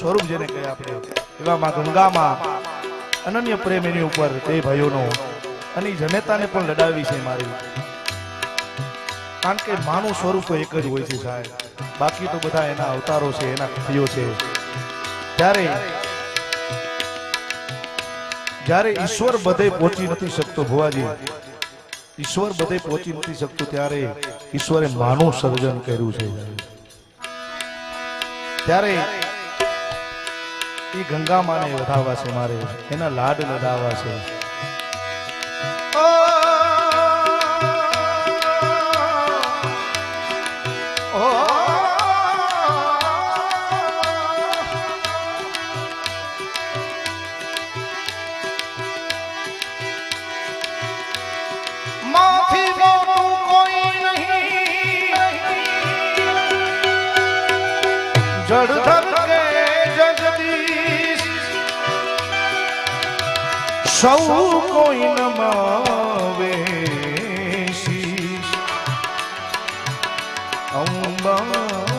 સ્વરૂપ જેને કહે આપણે. એવામાં ગંગામાં અનન્ય પ્રેમ એની ઉપર તે ભાઈઓનો અને જનેતાને પણ લડાવી છે મારી. કારણ કે માનું સ્વરૂપ એક જ હોય છે સાહેબ. બાકી તો બધા એના અવતારો છે, એના ભાઈઓ છે. ત્યારે જ્યારે ઈશ્વર બધે પહોંચી નથી શકતો ભુવાજી, ઈશ્વર બધે પહોંચી નથી શકતો ત્યારે ઈશ્વરે માનું સર્જન કર્યું છે. ત્યારે એ ગંગા માને વધાવવા છે મારે એના લાડ લડાવવા છે માથી જળ ધકે જગદીશ. સૌ કોઈ નમાવે અંબા